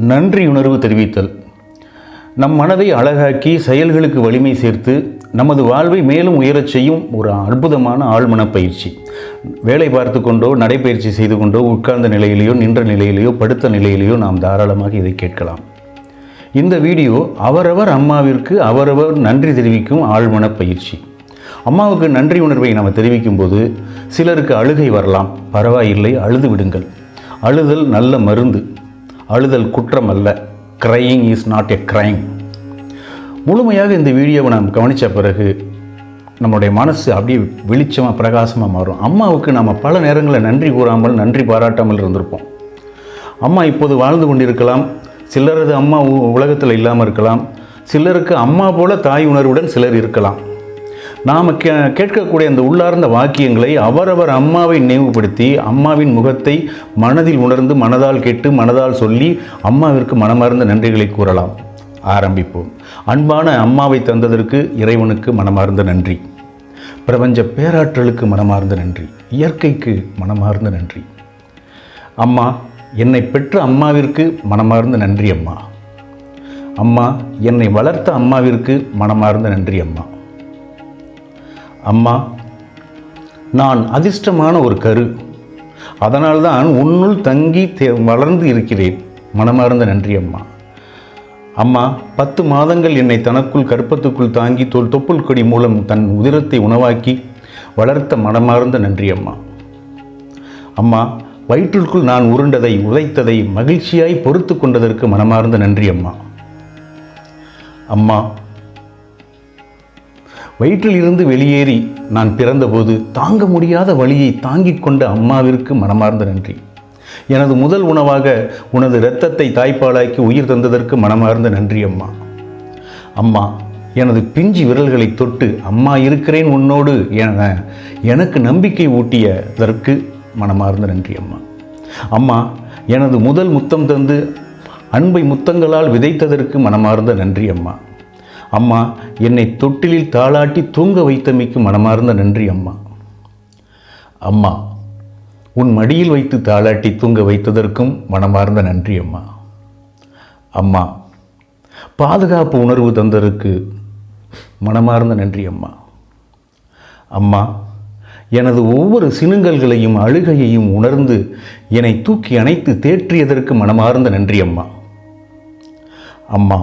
நன்றியுணர்வு தெரிவித்தல். நம் மனதை அழகாக்கி செயல்களுக்கு வலிமை சேர்த்து நமது வாழ்வை மேலும் உயரச் செய்யும் ஒரு அற்புதமான ஆழ்மன பயிற்சி வேலை பார்த்து கொண்டோ நடைப்பயிற்சி செய்து கொண்டோ உட்கார்ந்த நிலையிலேயோ நின்ற நிலையிலேயோ படுத்த நிலையிலேயோ நாம் தாராளமாக இதை கேட்கலாம். இந்த வீடியோ அவரவர் அம்மாவிற்கு அவரவர் நன்றி தெரிவிக்கும் ஆழ்மன பயிற்சி அம்மாவுக்கு நன்றி உணர்வை நாம் தெரிவிக்கும் போது சிலருக்கு அழுகை வரலாம். பரவாயில்லை அழுது விடுங்கள். அழுதல் நல்ல மருந்து. அழுதல் குற்றம் அல்ல crying is not a crime முழுமையாக இந்த வீடியோவை நாம் கவனித்த பிறகு நம்முடைய மனசு அப்படியே வெளிச்சமாக பிரகாசமாக மாறும். அம்மாவுக்கு நம்ம பல நேரங்களில் நன்றி கூறாமல் நன்றி பாராட்டாமல் இருந்திருப்போம். அம்மா இப்போது வாழ்ந்து கொண்டிருக்கலாம். சிலரது அம்மா உ- உலகத்தில் இல்லாமல் இருக்கலாம். சிலருக்கு அம்மா போல தாய் உணர்வுடன் சிலர் இருக்கலாம். நாம் கே கேட்கக்கூடிய அந்த உள்ளார்ந்த வாக்கியங்களை அவரவர் அம்மாவை நினைவுபடுத்தி அம்மாவின் முகத்தை மனதில் உணர்ந்து மனதால் கேட்டு மனதால் சொல்லி அம்மாவிற்கு மனமார்ந்த நன்றிகளை கூறலாம். ஆரம்பிப்போம். அன்பான அம்மாவை தந்ததற்கு இறைவனுக்கு மனமார்ந்த நன்றி. பிரபஞ்ச பேராற்றலுக்கு மனமார்ந்த நன்றி. இயற்கைக்கு மனமார்ந்த நன்றி. அம்மா என்னை பெற்ற அம்மாவிற்கு மனமார்ந்த நன்றி அம்மா. அம்மா என்னை வளர்த்த அம்மாவிற்கு மனமார்ந்த நன்றி அம்மா. அம்மா நான் அதிர்ஷ்டமான ஒரு கரு. அதனால்தான் உன்னுள் தங்கி தே- வளர்ந்து இருக்கிறேன். மனமார்ந்த நன்றி அம்மா. அம்மா பத்து மாதங்கள் என்னை தனக்குள் கற்பத்துக்குள் தாங்கி தொல் தொப்புள் கொடி மூலம் தன் உதிரத்தை உணவாக்கி வளர்த்த மனமார்ந்த நன்றி அம்மா. அம்மா வயிற்றுக்குள் நான் உருண்டதை உதைத்ததை மகிழ்ச்சியாய் பொறுத்து கொண்டதற்கு மனமார்ந்த நன்றி அம்மா. அம்மா வயிற்றில் இருந்து வெளியேறி நான் பிறந்தபோது தாங்க முடியாத வழியை தாங்கிக் கொண்ட அம்மாவிற்கு மனமார்ந்த நன்றி. எனது முதல் உணவாக உனது இரத்தத்தை தாய்ப்பாலாக்கி உயிர் தந்ததற்கு மனமார்ந்த நன்றி அம்மா. அம்மா எனது பிஞ்சு விரல்களை தொட்டு அம்மா இருக்கிறேன் உன்னோடு என எனக்கு நம்பிக்கை ஊட்டியதற்கு மனமார்ந்த நன்றி அம்மா. அம்மா எனது முதல் முத்தம் தந்து அன்பை முத்தங்களால் விதைத்ததற்கு மனமார்ந்த நன்றி அம்மா. அம்மா என்னை தொட்டிலில் தாளாட்டி தூங்க வைத்தமைக்கு மனமார்ந்த நன்றி அம்மா. அம்மா உன் மடியில் வைத்து தாளாட்டி தூங்க வைத்ததற்கும் மனமார்ந்த நன்றி அம்மா. அம்மா பாதுகாப்பு உணர்வு தந்ததற்கு மனமார்ந்த நன்றி அம்மா. அம்மா எனது ஒவ்வொரு சினுங்கல்களையும் அழுகையையும் உணர்ந்து என்னை தூக்கி அணைத்து தேற்றியதற்கு மனமார்ந்த நன்றி அம்மா. அம்மா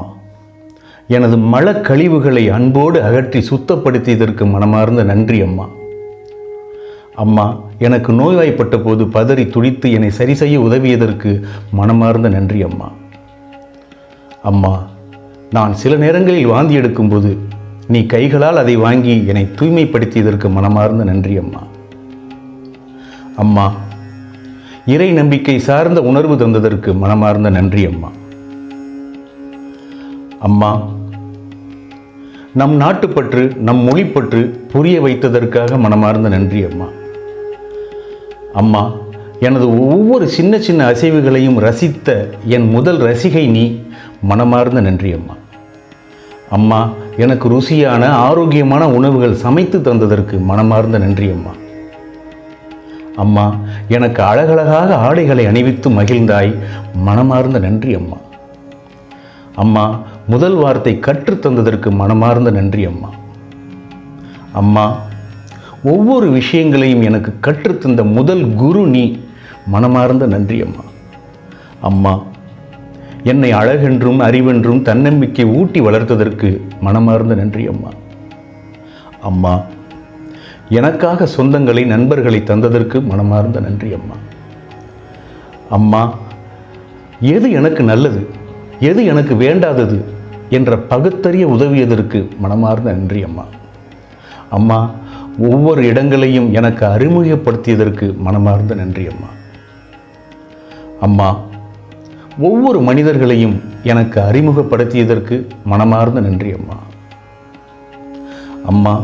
எனது மலக் கழிவுகளை அன்போடு அகற்றி சுத்தப்படுத்தியதற்கு மனமார்ந்த நன்றி அம்மா. அம்மா எனக்கு நோய்வாய்ப்பட்ட போது பதறி துடித்து என்னை சரி செய்ய உதவியதற்கு மனமார்ந்த நன்றி அம்மா. அம்மா நான் சில நேரங்களில் வாந்தி எடுக்கும்போது நீ கைகளால் அதை வாங்கி என்னை தூய்மைப்படுத்தியதற்கு மனமார்ந்த நன்றி அம்மா. அம்மா இறை நம்பிக்கை சார்ந்த உணர்வு தந்ததற்கு மனமார்ந்த நன்றி அம்மா. அம்மா நம் நாட்டுப்பற்று நம் மொழிப்பற்று புரிய வைத்ததற்காக மனமார்ந்த நன்றி அம்மா. அம்மா எனது ஒவ்வொரு சின்ன சின்ன அசைவுகளையும் ரசித்த என் முதல் ரசிகை நீ மனமார்ந்த நன்றி அம்மா. அம்மா எனக்கு ருசியான ஆரோக்கியமான உணவுகள் சமைத்து தந்ததற்கு மனமார்ந்த நன்றி அம்மா. அம்மா எனக்கு அழகழகாக ஆடைகளை அணிவித்து மகிழ்ந்தாய் மனமார்ந்த நன்றி அம்மா. அம்மா முதல் வார்த்தை கற்றுத் தந்ததற்கு மனமார்ந்த நன்றி அம்மா. அம்மா ஒவ்வொரு விஷயங்களையும் எனக்கு கற்றுத்தந்த முதல் குரு நீ. மனமார்ந்த நன்றி அம்மா. அம்மா என்னை அழகென்றும் அறிவென்றும் தன்னம்பிக்கை ஊட்டி வளர்த்ததற்கு மனமார்ந்த நன்றி அம்மா. அம்மா எனக்காக சொந்தங்களை நண்பர்களை தந்ததற்கு மனமார்ந்த நன்றி அம்மா. அம்மா எது எனக்கு நல்லது? எது எனக்கு வேண்டாதது? என்ற பகுத்தறிய உதவியதற்கு மனமார்ந்த நன்றி அம்மா. அம்மா ஒவ்வொரு இடங்களையும் எனக்கு அறிமுகப்படுத்தியதற்கு மனமார்ந்த நன்றி அம்மா. அம்மா ஒவ்வொரு மனிதர்களையும் எனக்கு அறிமுகப்படுத்தியதற்கு மனமார்ந்த நன்றி அம்மா. அம்மா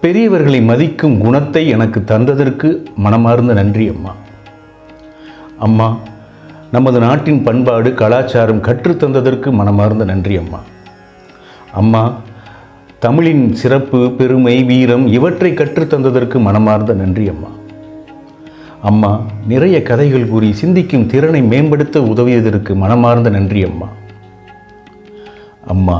பெரியவர்களை மதிக்கும் குணத்தை எனக்கு தந்ததற்கு மனமார்ந்த நன்றி அம்மா. அம்மா நமது நாட்டின் பண்பாடு கலாச்சாரம் கற்றுத்தந்ததற்கு மனமார்ந்த நன்றி அம்மா. அம்மா தமிழின் சிறப்பு பெருமை வீரம் இவற்றை கற்றுத்தந்ததற்கு மனமார்ந்த நன்றி அம்மா. அம்மா நிறைய கதைகள் கூறி சிந்திக்கும் திறனை மேம்படுத்த உதவியதற்கு மனமார்ந்த நன்றி அம்மா. அம்மா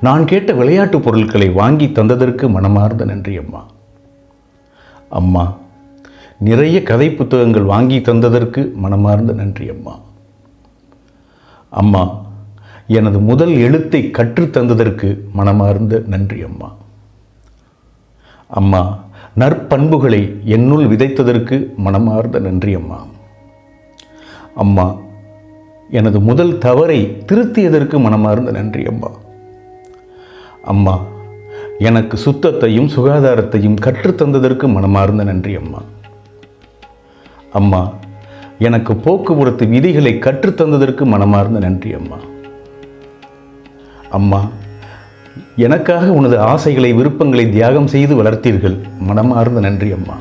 நான் கேட்ட விளையாட்டு பொருட்களை வாங்கி தந்ததற்கு மனமார்ந்த நன்றி அம்மா. அம்மா நிறைய கதை புத்தகங்கள் வாங்கி தந்ததற்கு மனமார்ந்த நன்றி அம்மா. அம்மா எனது முதல் எழுத்தை கற்றுத் தந்ததற்கு மனமார்ந்த நன்றி அம்மா. அம்மா நற்பண்புகளை என்னுள் விதைத்ததற்கு மனமார்ந்த நன்றி அம்மா. அம்மா எனது முதல் தவறை திருத்தியதற்கு மனமார்ந்த நன்றி அம்மா. அம்மா எனக்கு சுத்தத்தையும் சுகாதாரத்தையும் கற்றுத்தந்ததற்கு மனமார்ந்த நன்றி அம்மா. அம்மா எனக்கு போக்குவரத்து விதிகளை கற்றுத்தந்ததற்கு மனமார்ந்த நன்றி அம்மா. அம்மா எனக்காக உனது ஆசைகளை விருப்பங்களை தியாகம் செய்து வளர்த்தீர்கள். மனமார்ந்த நன்றி அம்மா.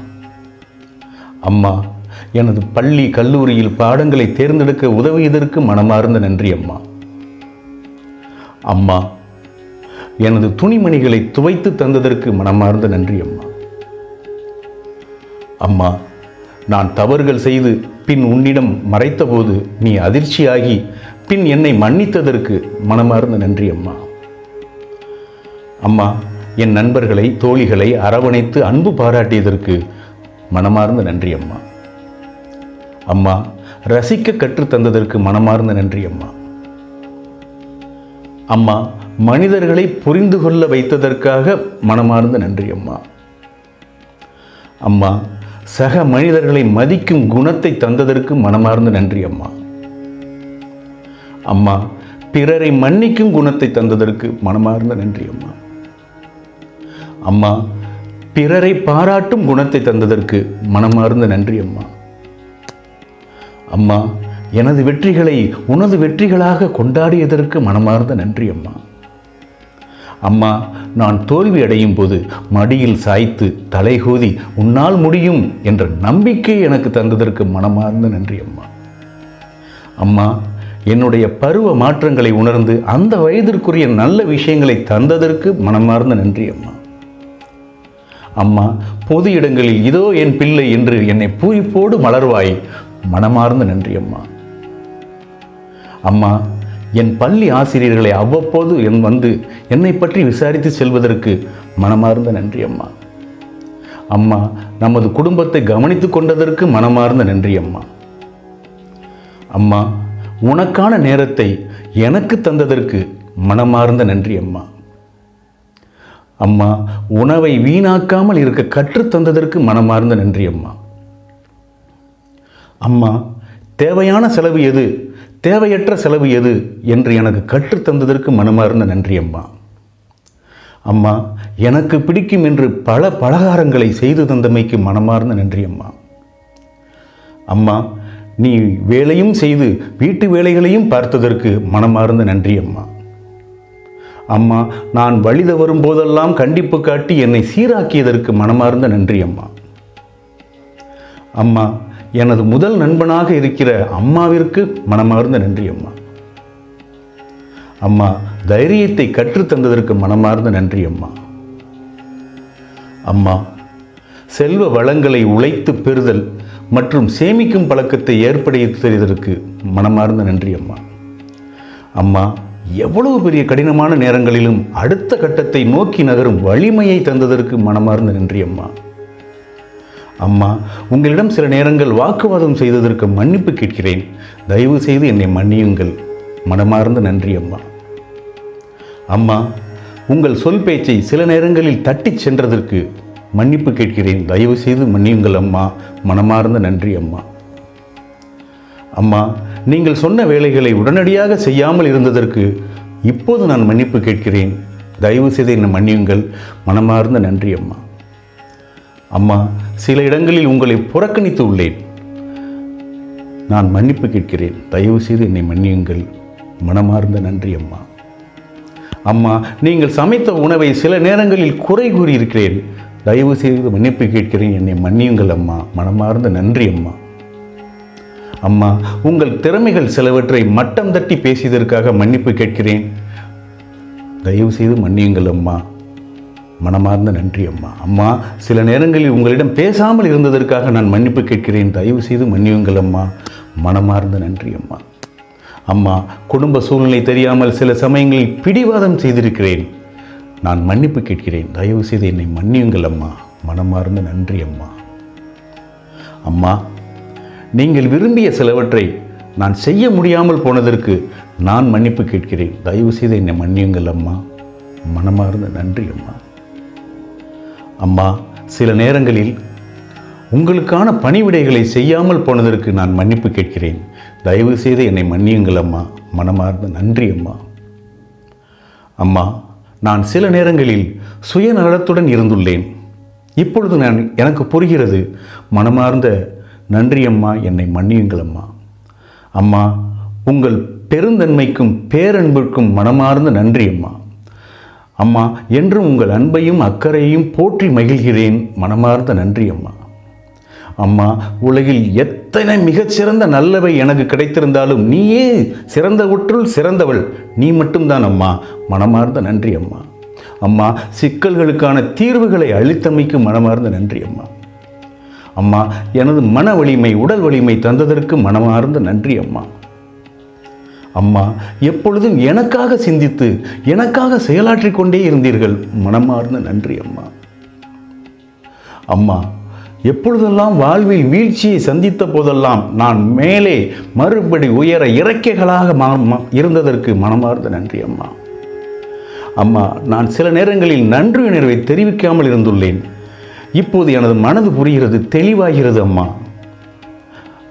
அம்மா எனது பள்ளி கல்லூரியில் பாடங்களை தேர்ந்தெடுக்க உதவியதற்கு மனமார்ந்த நன்றி அம்மா. அம்மா எனது துணிமணிகளை துவைத்து தந்ததற்கு மனமார்ந்த நன்றி அம்மா. அம்மா நான் தவறுகள் செய்து பின் உன்னிடம் மறைத்தபோது நீ அதிர்ச்சியாகி பின் என்னை மன்னித்ததற்கு மனமார்ந்த நன்றி அம்மா. அம்மா என் நண்பர்களை தோழிகளை அரவணைத்து அன்பு பாராட்டியதற்கு மனமார்ந்த நன்றி அம்மா. அம்மா ரசிக்க கற்றுத்தந்ததற்கு மனமார்ந்த நன்றி அம்மா. அம்மா மனிதர்களை புரிந்து கொள்ள வைத்ததற்காக மனமார்ந்த நன்றி அம்மா. அம்மா சக மனிதர்களை மதிக்கும் குணத்தை தந்ததற்கு மனமார்ந்த நன்றி அம்மா. அம்மா பிறரை மன்னிக்கும் குணத்தை தந்ததற்கு மனமார்ந்த நன்றி அம்மா. அம்மா பிறரை பாராட்டும் குணத்தை தந்ததற்கு மனமார்ந்த நன்றி அம்மா. அம்மா எனது வெற்றிகளை உனது வெற்றிகளாக கொண்டாடியதற்கு மனமார்ந்த நன்றி அம்மா. அம்மா நான் தோல்வி அடையும் போது மடியில் சாய்த்து தலைகூதி உன்னால் முடியும் என்ற நம்பிக்கை எனக்கு தந்ததற்கு மனமார்ந்த நன்றி அம்மா. அம்மா என்னுடைய பருவ மாற்றங்களை உணர்ந்து அந்த வயதிற்குரிய நல்ல விஷயங்களை தந்ததற்கு மனமார்ந்த நன்றி அம்மா. அம்மா பொது இடங்களில் இதோ என் பிள்ளை என்று என்னை பூரிப்போடு மலர்வாய் மனமார்ந்த நன்றி அம்மா. அம்மா என் பள்ளி ஆசிரியர்களை அவ்வப்போது என் வந்து என்னை பற்றி விசாரித்து செல்வதற்கு மனமார்ந்த நன்றி அம்மா. அம்மா நமது குடும்பத்தை கவனித்து கொண்டதற்கு மனமார்ந்த நன்றி அம்மா. அம்மா உனக்கான நேரத்தை எனக்கு தந்ததற்கு மனமார்ந்த நன்றி அம்மா. அம்மா உணவை வீணாக்காமல் இருக்க கற்றுத் தந்ததற்கு மனமார்ந்த நன்றி அம்மா. அம்மா தேவையான செலவு எது? தேவையற்ற செலவு எது என்று எனக்கு கற்றுத் தந்ததற்கு மனமார்ந்த நன்றி அம்மா. அம்மா எனக்கு பிடிக்கும் என்று பல பலகாரங்களை செய்து தந்தமைக்கு மனமார்ந்த நன்றி அம்மா. அம்மா நீ வேலையும் செய்து வீட்டு வேலைகளையும் பார்த்ததற்கு மனமார்ந்த நன்றி அம்மா. அம்மா நான் வழித வரும்போதெல்லாம் கண்டிப்பு காட்டி என்னை சீராக்கியதற்கு மனமார்ந்த நன்றி அம்மா. அம்மா எனது முதல் நண்பனாக இருக்கிற அம்மாவிற்கு மனமார்ந்த நன்றி அம்மா. அம்மா தைரியத்தை கற்றுத் தந்ததற்கு மனமார்ந்த நன்றி அம்மா. அம்மா செல்வ வளங்களை உழைத்து பெறுதல் மற்றும் சேமிக்கும் பழக்கத்தை ஏற்படுத்தியதற்கு மனமார்ந்த நன்றி அம்மா. அம்மா எவ்வளவு பெரிய கடினமான நேரங்களிலும் அடுத்த கட்டத்தை நோக்கி நகரும் வலிமையை தந்ததற்கு மனமார்ந்த நன்றி அம்மா. அம்மா உங்களிடம் சில நேரங்கள் வாக்குவாதம் செய்ததற்கு மன்னிப்பு கேட்கிறேன். தயவு செய்து என்னை மன்னியுங்கள். மனமார்ந்த நன்றி அம்மா. அம்மா உங்கள் சொல் பேச்சை சில நேரங்களில் தட்டிச் சென்றதற்கு மன்னிப்பு கேட்கிறேன். தயவு செய்து மன்னியுங்கள் அம்மா. மனமார்ந்த நன்றி அம்மா. அம்மா நீங்கள் சொன்ன வேலைகளை உடனடியாக செய்யாமல் இருந்ததற்கு இப்போது நான் மன்னிப்பு கேட்கிறேன். தயவு செய்து என்னை மன்னியுங்கள். மனமார்ந்த நன்றி அம்மா. அம்மா சில இடங்களில் உங்களை புறக்கணித்து உள்ளேன் நான் மன்னிப்பு கேட்கிறேன். தயவு செய்து என்னை மன்னியுங்கள். மனமார்ந்த நன்றி அம்மா. அம்மா நீங்கள் சமைத்த உணவை சில நேரங்களில் குறை கூறியிருக்கிறேன். தயவு செய்து மன்னிப்பு கேட்கிறேன். என்னை மன்னியுங்கள் அம்மா. மனமார்ந்த நன்றி அம்மா. அம்மா உங்கள் திறமைகள் சிலவற்றை மட்டம் தட்டி பேசியதற்காக மன்னிப்பு கேட்கிறேன். தயவு செய்து மன்னியுங்கள் அம்மா. மனமார்ந்த நன்றி அம்மா. அம்மா சில நேரங்களில் உங்களிடம் பேசாமல் இருந்ததற்காக நான் மன்னிப்பு கேட்கிறேன். தயவு செய்து மன்னியுங்கள் அம்மா. மனமார்ந்த நன்றி அம்மா. அம்மா குடும்ப சூழ்நிலை தெரியாமல் சில சமயங்களில் பிடிவாதம் செய்திருக்கிறேன். நான் மன்னிப்பு கேட்கிறேன். தயவு செய்து என்னை மன்னியுங்கள் அம்மா. மனமார்ந்த நன்றி அம்மா. அம்மா நீங்கள் விரும்பிய சிலவற்றை நான் செய்ய முடியாமல் போனதற்கு நான் மன்னிப்பு கேட்கிறேன். தயவு செய்து என்னை மன்னியுங்கள் அம்மா. மனமார்ந்த நன்றி அம்மா. அம்மா சில நேரங்களில் உங்களுக்கான பணிவிடைகளை செய்யாமல் போனதற்கு நான் மன்னிப்பு கேட்கிறேன். தயவு செய்து என்னை மன்னியுங்கள் அம்மா. மனமார்ந்த நன்றி அம்மா. அம்மா நான் சில நேரங்களில் சுயநலத்துடன் இருந்துள்ளேன். இப்பொழுது நான் எனக்கு புரிகிறது. மனமார்ந்த நன்றி அம்மா என்னை மன்னியுங்கள் அம்மா. அம்மா உங்கள் பெருந்தன்மைக்கும் பேரன்பிற்கும் மனமார்ந்த நன்றி அம்மா. அம்மா என்றும் உங்கள் அன்பையும் அக்கறையையும் போற்றி மகிழ்கிறேன். மனமார்ந்த நன்றி அம்மா. அம்மா உலகில் எத்தனை மிகச்சிறந்த நல்லவை எனக்கு கிடைத்திருந்தாலும் நீயே சிறந்தவற்றுள் சிறந்தவள். நீ மட்டும்தான் அம்மா. மனமார்ந்த நன்றி அம்மா. அம்மா சிக்கல்களுக்கான தீர்வுகளை அளித்தமைக்கு மனமார்ந்த நன்றி அம்மா. அம்மா எனது மன வலிமை உடல் வலிமை தந்ததற்கு மனமார்ந்த நன்றி அம்மா. அம்மா எப்பொழுதும் எனக்காக சிந்தித்து எனக்காக செயலாற்றிக் கொண்டே இருந்தீர்கள். மனமார்ந்த நன்றி அம்மா. அம்மா எப்பொழுதெல்லாம் வாழ்வில் வீழ்ச்சியை சந்தித்த போதெல்லாம் நான் மேலே மறுபடி உயர இறக்கைகளாக இருந்ததற்கு மனமார்ந்த நன்றி அம்மா. அம்மா நான் சில நேரங்களில் நன்றி உணர்வை தெரிவிக்காமல் இருந்துள்ளேன். இப்போது எனது மனது புரிகிறது தெளிவாகிறது அம்மா.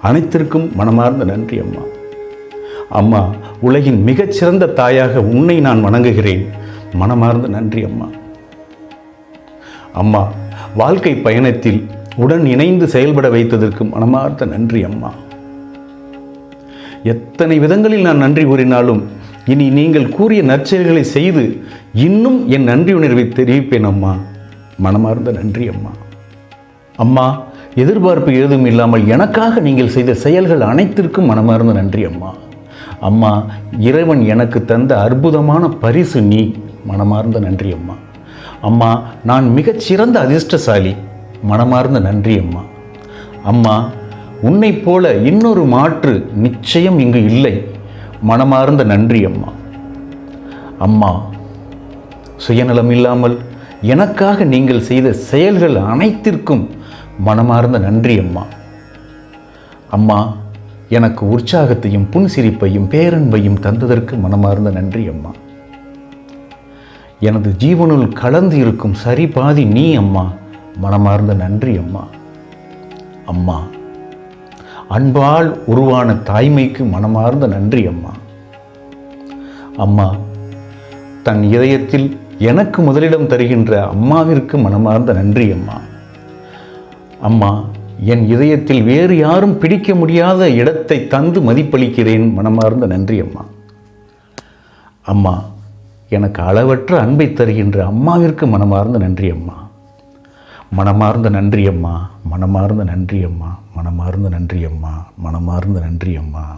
அனைத்திற்கும் மனமார்ந்த நன்றி அம்மா. அம்மா உலகின் மிகச்சிறந்த தாயாக உன்னை நான் வணங்குகிறேன். மனமார்ந்த நன்றி அம்மா. அம்மா வாழ்க்கை பயணத்தில் உடன் இணைந்து செயல்பட வைத்ததற்கு மனமார்ந்த நன்றி அம்மா. எத்தனை விதங்களில் நான் நன்றி கூறினாலும் இனி நீங்கள் கூறிய நற்செயல்களை செய்து இன்னும் என் நன்றி உணர்வை தெரிவிப்பேன் அம்மா. மனமார்ந்த நன்றி அம்மா. அம்மா எதிர்பார்ப்பு ஏதும் இல்லாமல் எனக்காக நீங்கள் செய்த செயல்கள் அனைத்திற்கும் மனமார்ந்த நன்றி அம்மா. அம்மா இறைவன் எனக்கு தந்த அற்புதமான பரிசு நீ. மனமார்ந்த நன்றி அம்மா. அம்மா நான் மிகச்சிறந்த அதிர்ஷ்டசாலி. மனமார்ந்த நன்றி அம்மா. அம்மா உன்னைப் போல இன்னொரு மாற்று நிச்சயம் இங்கு இல்லை. மனமார்ந்த நன்றி அம்மா. அம்மா சுயநலம் இல்லாமல் எனக்காக நீங்கள் செய்த செயல்கள் அனைத்திற்கும் மனமார்ந்த நன்றி அம்மா. அம்மா எனக்கு உற்சாகத்தையும் புன்சிரிப்பையும் பேரன்பையும் தந்ததற்கு மனமார்ந்த நன்றி அம்மா. எனது ஜீவனுள் கலந்து இருக்கும் சரி பாதி நீ அம்மா. மனமார்ந்த நன்றி அம்மா. அம்மா அன்பால் உருவான தாய்மைக்கு மனமார்ந்த நன்றி அம்மா. அம்மா தன் இதயத்தில் எனக்கு முதலிடம் தருகின்ற அம்மாவிற்கு மனமார்ந்த நன்றி அம்மா. அம்மா என் இதயத்தில் வேறு யாரும் பிடிக்க முடியாத இடத்தை தந்து மதிப்பளிக்கிறேன் மனமார்ந்த நன்றி அம்மா. அம்மா எனக்கு அளவற்ற அன்பை தருகின்ற அம்மாவிற்கு மனமார்ந்த நன்றி அம்மா. மனமார்ந்த நன்றி அம்மா மனமார்ந்த நன்றி அம்மா மனமார்ந்த நன்றி அம்மா மனமார்ந்த நன்றி அம்மா.